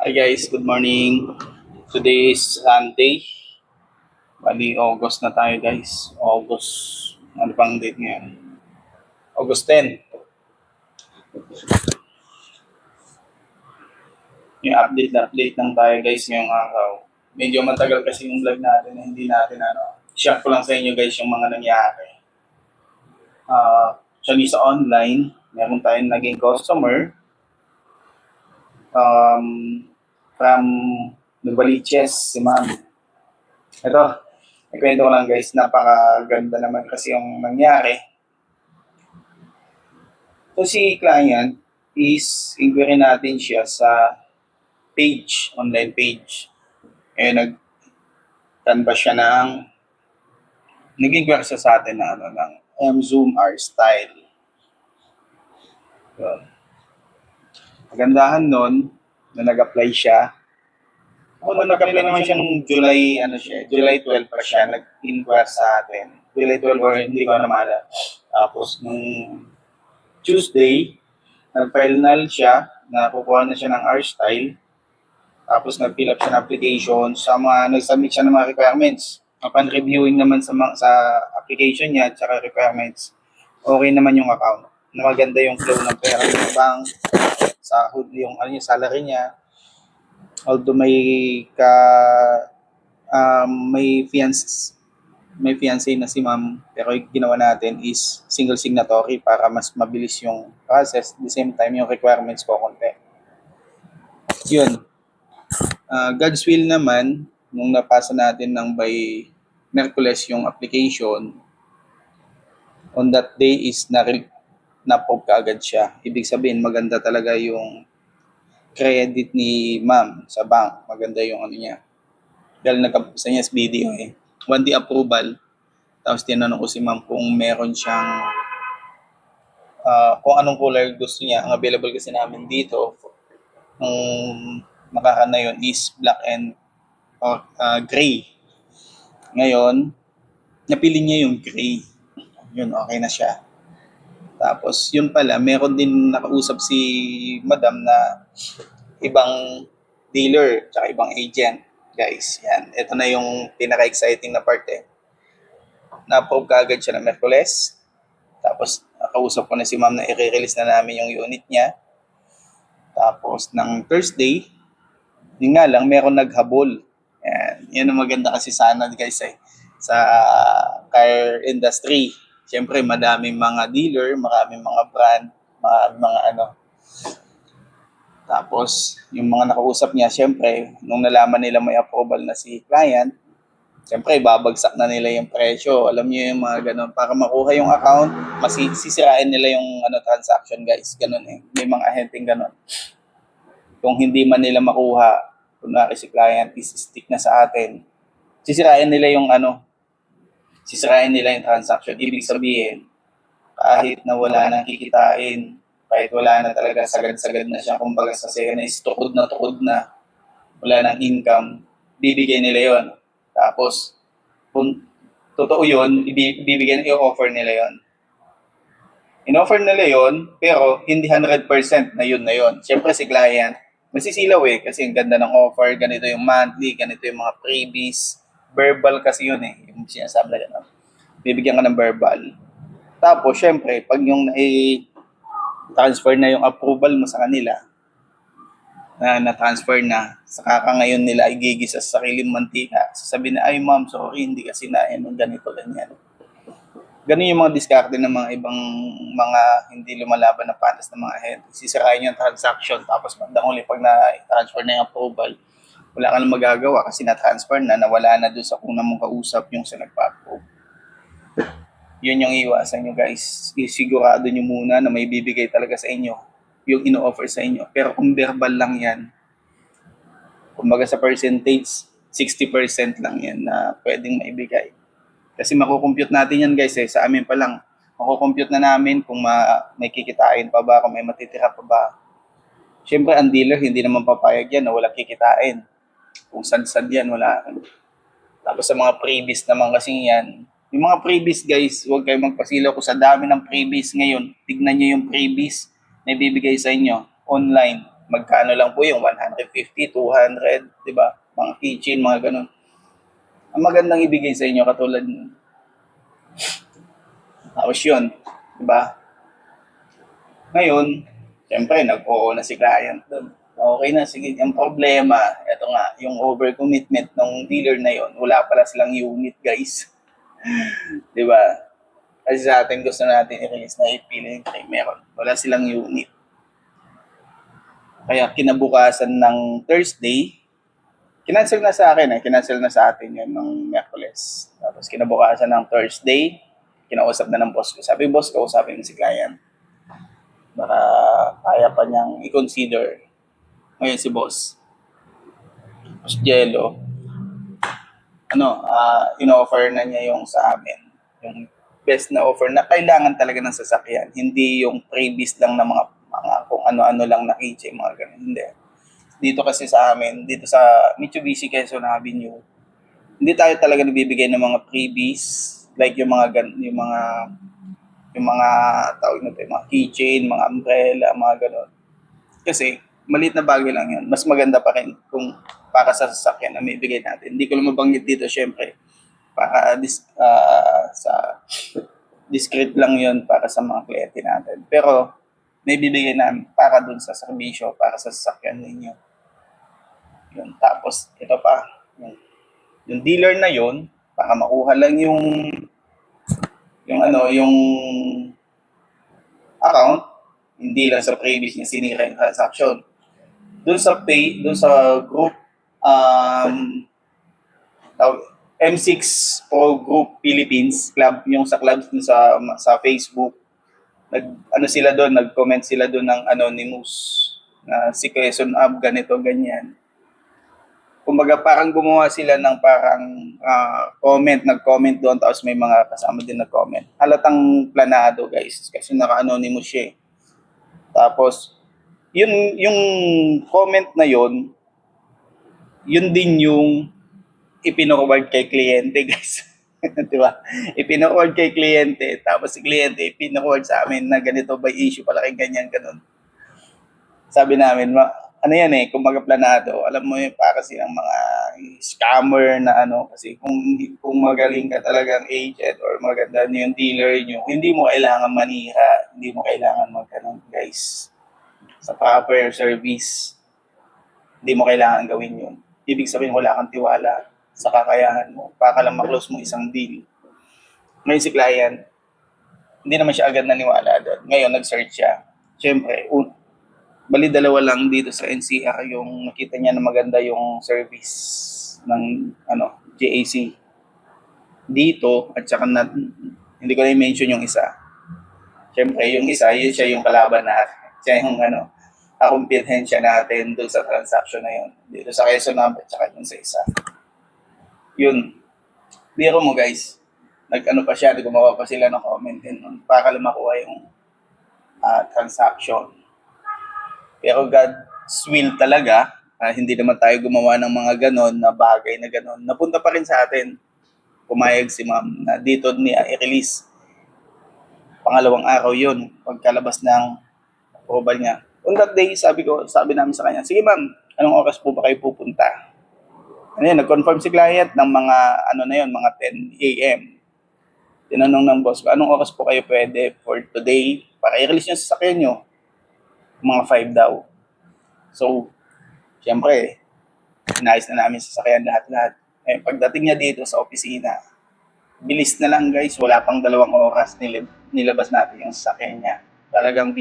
Hi guys, good morning. Today is Sunday. Bali, August na tayo guys. August, ano pang date ngayon? August 10. Yung update na update lang tayo guys ngayong araw. Medyo matagal kasi yung vlog natin na hindi natin ano. Share ko lang sa inyo guys yung mga nangyari. Ah, actually sa online, meron tayong naging customer um, from Novaliches, si ma'am. Ito, ikwento ko lang guys, napakaganda naman kasi yung nangyari. So si client is inquiry natin siya sa page, online page. Eh, nag canvas siya ng nag-inquire sa atin na ano, ng M-Zoom R style. Yun. Kagandahan nun, na nag-apply siya. Ako nag-apply naman siya nung July, ano siya, July 12 pa siya, nag-inquire sa atin. July 12 or hindi ko na maalala. Tapos nung Tuesday, nag-final siya, nakukuha na siya ng R-style. Tapos nag-fill up siya ng application sa mga, nag-submit siya ng mga requirements. Upon reviewing naman sa, mga, sa application niya at saka requirements, okay naman yung account. Na maganda yung flow ng pera ng bank, sahod yung ano yung salary niya. Although may ka um, may fiance may fiancé na si ma'am pero yung ginawa natin is single signatory para mas mabilis yung process the same time yung requirements ko konti. Yun. Ah, God's will naman nung napasa natin ng by Merkules yung application on that day is na na-pop kaagad siya. Ibig sabihin, maganda talaga yung credit ni ma'am sa bank. Maganda yung ano niya. Dahil nagkapusa niya sa video eh. One day approval. Tapos tinanong ko si ma'am kung meron siyang ah, kung anong color gusto niya. Ang available kasi namin dito, ang makaka na yun is black and or ah, gray. Ngayon, napili niya yung gray. Yun, okay na siya. Tapos, yun pala, meron din nakausap si madam na ibang dealer, tsaka ibang agent. Guys, yan. Ito na yung pinaka-exciting na part eh. Na-approve kaagad siya ng Merkules. Tapos, nakausap ko na si ma'am na i-release na namin yung unit niya. Tapos, ng Thursday, yun nga lang, meron naghabol. Yan. Yan ang maganda kasi sana guys eh, sa car industry. Siyempre, madaming mga dealer, maraming mga brand, maraming mga ano. Tapos, yung mga nakausap niya, siyempre, nung nalaman nila may approval na si client, siyempre, babagsak na nila yung presyo. Alam niyo yung mga ganun. Para makuha yung account, masisirain nila yung ano transaction, guys. Ganun eh. May mga ahenteng ganun. Kung hindi man nila makuha, kunwari si client is stick na sa atin, sisirain nila yung ano, sisirain nila yung transaction. Ibig sabihin, kahit na wala nang kikitain, kahit wala na talaga sagad-sagad na siya, kumbaga sa sena is tukod na tukod na, wala nang income, bibigay nila yon. Tapos, kung totoo yun, ibi- ibibigay, i-offer nila yon. In-offer nila yon, pero hindi 100% na yun na yun. Siyempre si client, masisilaw eh, kasi ang ganda ng offer, ganito yung monthly, ganito yung mga freebies, verbal kasi yun eh, yung sinasabi na gano'n. Bibigyan ka ng verbal. Tapos, syempre, pag yung i-transfer na yung approval mo sa kanila, na na-transfer na, saka ka ngayon nila igigisa sa sariling mantika, sasabihin na, ay ma'am, sorry, hindi kasi na, ano, ganito, ganyan. Ganun yung mga diskarte ng mga ibang mga hindi lumalaban na patas ng mga ahente. Sisirain yung transaction, tapos bandang huli pag na-transfer na yung approval, wala ka nang magagawa kasi na-transfer na, nawala na doon sa kung mong kausap yung sa nagpa-approve. Yun yung iwasan nyo guys. Isigurado nyo muna na may bibigay talaga sa inyo yung ino-offer sa inyo. Pero kung verbal lang yan, kumbaga sa percentage, 60% lang yan na pwedeng maibigay. Kasi makukompute natin yan guys eh, sa amin pa lang. Makukompute na namin kung ma may kikitain pa ba, kung may matitira pa ba. Siyempre, ang dealer hindi naman papayag yan na walang kikitain. Kung sad-sad yan, wala. Tapos sa mga previous naman kasing yan, yung mga previous guys, huwag kayong magpasilaw ko sa dami ng previous ngayon. Tignan nyo yung previous na ibibigay sa inyo online. magkano lang po yung 150, 200, di ba? Mga keychain, mga ganun. Ang magandang ibigay sa inyo katulad nun. Tapos yun, di ba? Ngayon, siyempre, nag-oo na si client doon. Okay na, sige. Ang problema, ito nga, yung overcommitment ng dealer na yon wala pala silang unit, guys. di ba? Kasi sa atin, gusto natin i-release na ipiling kay meron. Wala silang unit. Kaya kinabukasan ng Thursday, kinancel na sa akin eh. Kinancel na sa atin yun ng Merkules. Tapos kinabukasan ng Thursday, kinausap na ng boss ko. Sabi, boss, kausapin mo si client. Baka kaya pa niyang i-consider. Ngayon si boss. Boss Jello, ano, ah in-offer na niya yung sa amin. Yung best na offer na kailangan talaga ng sasakyan. Hindi yung previous lang na mga, mga kung ano-ano lang na keychain, mga ganun. Hindi. Dito kasi sa amin, dito sa Mitsubishi Quezon Avenue, hindi tayo talaga nagbibigay ng mga freebies like yung mga gan yung mga yung mga tawag na yung mga keychain, mga umbrella, mga ganun. Kasi maliit na bagay lang yun. Mas maganda pa rin kung para sa sasakyan na may bigay natin. Hindi ko lang mabanggit dito, syempre, para dis, ah, sa discreet lang yun para sa mga kliyente natin. Pero may bibigay namin para dun sa serbisyo, para sa sasakyan ninyo. Yun. Tapos, ito pa, yung, yung dealer na yun, para makuha lang yung yung ano, yung account, hindi lang sa previous niya sinira yung transaction. Doon sa pay, doon sa group, um, tawag- M6 Pro Group Philippines Club, yung sa club dun sa sa Facebook, nag ano sila doon, nag-comment sila doon ng anonymous na si Quezon Ab ganito ganyan. Kumbaga parang gumawa sila ng parang ah, comment, nag-comment doon tapos may mga kasama din nag-comment. Halatang planado guys kasi naka-anonymous siya. eh. Tapos yun yung comment na yun, yun din yung ipinoward kay kliyente, guys. Di ba? Ipinoward kay kliyente, tapos si kliyente ipinoward sa amin na ganito ba issue pala kay ganyan, ganun. Sabi namin, ma, ano yan eh, kung planado, alam mo yung para silang mga scammer na ano, kasi kung, kung magaling ka talagang agent or maganda yung dealer nyo, hindi mo kailangan manira, hindi mo kailangan magkanon, guys. Sa proper service, hindi mo kailangan gawin yun. Ibig sabihin, wala kang tiwala sa kakayahan mo para lang maklose mo isang deal. Ngayon si client, hindi naman siya agad naniwala doon. Ngayon, nag-search siya. Siyempre, un- bali dalawa lang dito sa NCR yung nakita niya na maganda yung service ng ano JAC dito at saka na, hindi ko na i-mention yung isa. Siyempre, yung isa, yun siya yung kalaban natin. Siya yung ano, akumpirhensya natin doon sa transaction na yun. Dito sa Quezon number, tsaka dun sa isa. Yun. Biro mo guys, nag-ano pa siya, gumawa pa sila ng comment din nun para makuha yung ah, transaction. Pero God's will talaga, ah, hindi naman tayo gumawa ng mga ganon na bagay na ganon. Napunta pa rin sa atin. Pumayag si ma'am na dito niya i-release. Pangalawang araw yun, pagkalabas ng approval niya. On that day, sabi ko, sabi namin sa kanya, sige ma'am, anong oras po ba kayo pupunta? Ano yun, nag-confirm si client ng mga, ano na yun, mga 10 a.m. Tinanong ng boss ko, anong oras po kayo pwede for today para i-release nyo sa sasakyan nyo? Mga 5 daw. So, siyempre, inayos na namin sa sasakyan lahat-lahat. Eh, pagdating niya dito sa opisina, bilis na lang guys, wala pang dalawang oras nilabas natin yung sasakyan niya. Talagang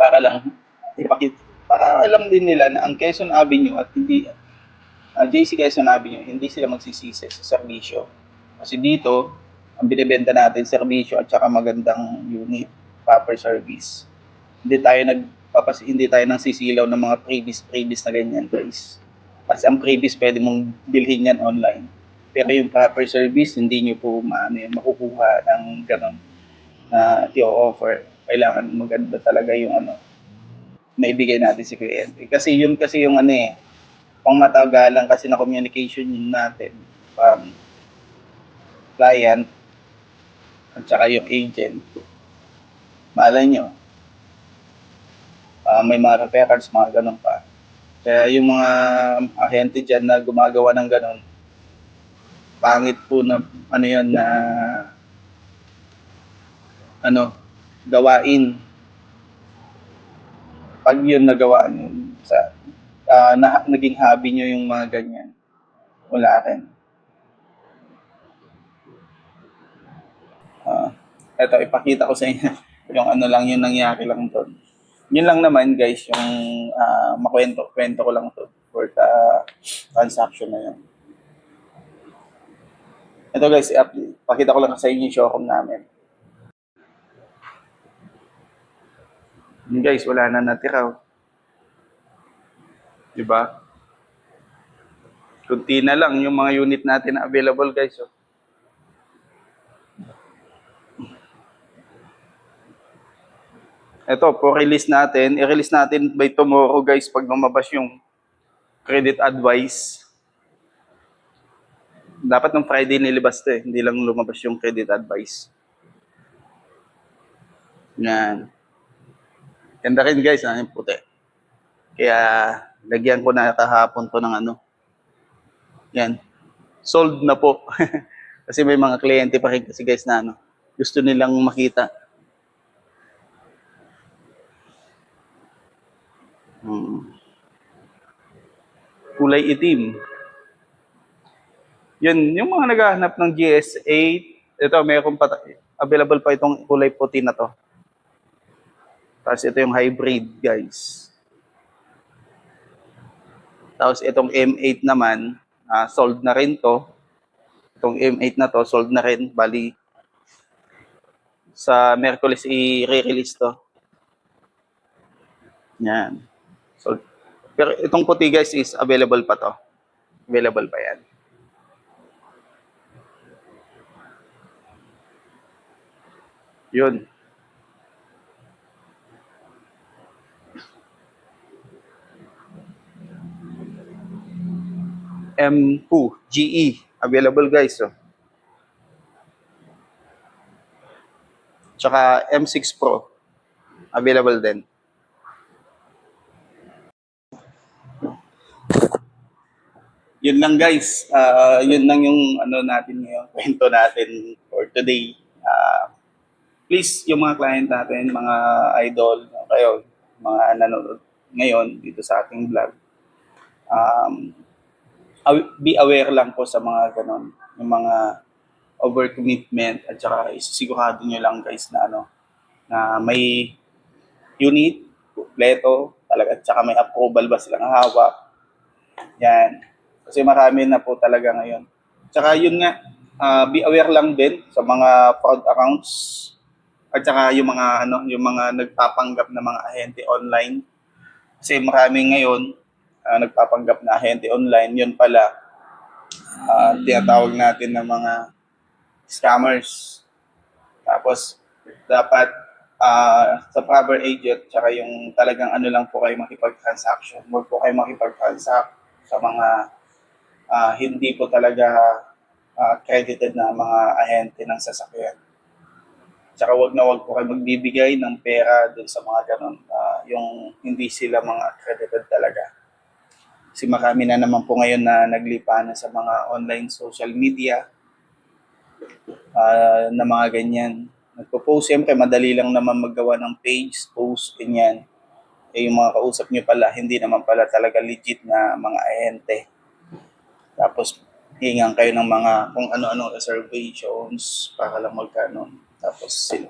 para lang ipakita, para alam din nila na ang Quezon Avenue at hindi uh, JC Quezon Avenue, hindi sila magsisisi sa serbisyo. Kasi dito, ang binibenta natin, serbisyo at saka magandang unit, proper service. Hindi tayo nagpapas hindi tayo nang sisilaw ng mga previous previous na ganyan, guys. Kasi ang previous pwede mong bilhin yan online. Pero yung proper service, hindi nyo po maano, makukuha ng ganon na i-offer. Kailangan maganda talaga yung ano, naibigay natin si kliyente. Kasi yun kasi yung ano eh, pang matagalan kasi na communication yun natin from client at saka yung agent. Malay nyo, ah, may mga referrals, mga ganun pa. Kaya yung mga ahente dyan na gumagawa ng ganon, pangit po na ano yan na ano, gawain. Pag yun nagawa nyo, sa, ah, na, naging hobby nyo yung mga ganyan, wala rin. Ah, eto, ipakita ko sa inyo yung ano lang yung nangyari lang doon. Yun lang naman guys, yung ah, makwento, kwento ko lang to for the transaction na yun. Ito guys, pakita ko lang sa inyo yung showroom namin. Yun guys, wala na natira. Diba? Kunti na lang yung mga unit natin na available guys. Oh. Ito, po release natin. I-release natin by tomorrow guys pag lumabas yung credit advice. Dapat ng Friday nilabas to eh. Hindi lang lumabas yung credit advice. Yan. Ganda rin guys, ah, yung puti. Kaya, lagyan ko na kahapon to ng ano. Yan. Sold na po. kasi may mga kliyente pa rin kasi guys na ano. Gusto nilang makita. Hmm. Kulay itim. Yun, yung mga naghahanap ng GS8, ito, mayroon pa, available pa itong kulay puti na to. Tapos ito yung hybrid, guys. Tapos itong M8 naman, ah, sold na rin to. Itong M8 na to, sold na rin. Bali, sa Merkulis i-release to. Yan. So, pero itong puti guys is available pa to. Available pa yan. Yun. M2 GE available guys oh. Tsaka M6 Pro available din. Yun lang guys. Ah, yun lang yung ano natin ngayon, kwento natin for today. Ah, please, yung mga client natin, mga idol, kayo, mga nanonood ngayon dito sa ating vlog, um, be aware lang po sa mga ganon, yung mga overcommitment at saka isisigurado nyo lang guys na ano, na may unit, kompleto, talaga, at saka may approval ba silang hawak. Yan. Kasi marami na po talaga ngayon. Tsaka yun nga, ah, be aware lang din sa mga fraud accounts at saka yung mga ano, yung mga nagpapanggap na mga ahente online. Kasi marami ngayon ah, nagpapanggap na ahente online, yun pala ah, tinatawag natin ng mga scammers. Tapos dapat ah, sa proper agent tsaka yung talagang ano lang po kayo makipag-transaction. Huwag po kayo makipag-transact sa mga ah, hindi po talaga ah, accredited na mga ahente ng sasakyan. Tsaka wag na wag po kayo magbibigay ng pera dun sa mga ganun, ah, yung hindi sila mga accredited talaga. Kasi marami na naman po ngayon na naglipa na sa mga online social media ah, na mga ganyan. Nagpo-post, siyempre madali lang naman maggawa ng page, post, ganyan. Eh yung mga kausap nyo pala, hindi naman pala talaga legit na mga ahente. Tapos hingan kayo ng mga kung ano-ano reservations para lang magkano. Tapos sila.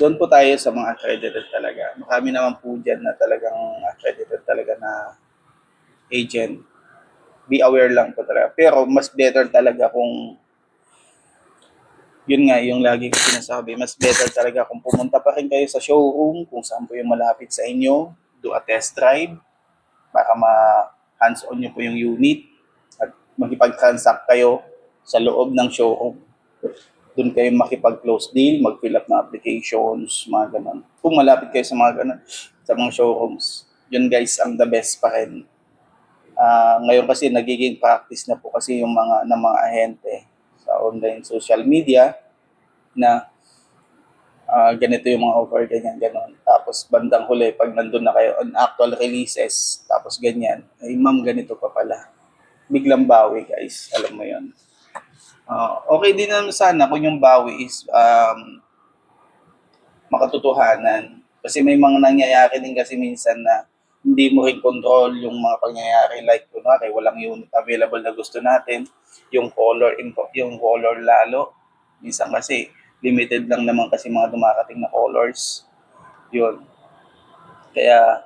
Doon po tayo sa mga accredited talaga. Marami naman po dyan na talagang accredited talaga na agent. Be aware lang po talaga. Pero mas better talaga kung yun nga yung lagi ko sinasabi, mas better talaga kung pumunta pa rin kayo sa showroom, kung saan po yung malapit sa inyo, do a test drive, para ma hands-on nyo po yung unit, at makipag-transact kayo sa loob ng showroom. Doon kayo makipag-close deal, mag-fill up ng applications, mga ganun. Kung malapit kayo sa mga ganun, sa mga showrooms, yun guys, ang the best pa rin. Ah, ngayon kasi nagiging practice na po kasi yung mga ng mga ahente sa online social media na ah, ganito yung mga offer, ganyan, ganon. Tapos bandang huli, pag nandun na kayo on actual releases, tapos ganyan. Ay, ma'am, ganito pa pala. Biglang bawi, guys. Alam mo yon Ah, okay din naman sana kung yung bawi is um, makatotohanan. Kasi may mga nangyayari din kasi minsan na hindi mo rin control yung mga pangyayari. Like kunwari walang unit available na gusto natin yung color yung color lalo. Minsan kasi limited lang naman kasi mga dumarating na colors. Yun. Kaya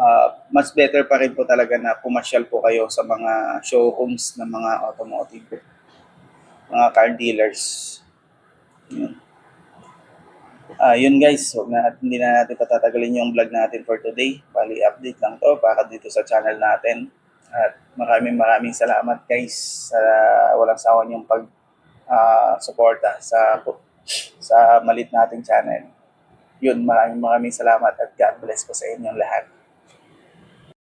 ah, mas better pa rin po talaga na pumasyal po kayo sa mga showrooms ng mga automotive mga car dealers. Yun Ah, yun guys, wag na hindi na natin patatagalin yung vlog natin for today. Bali update lang to para dito sa channel natin. At maraming maraming salamat guys sa walang sawa niyong pag ah, suporta sa sa malit nating channel. Yun, maraming maraming salamat at God bless po sa inyong lahat.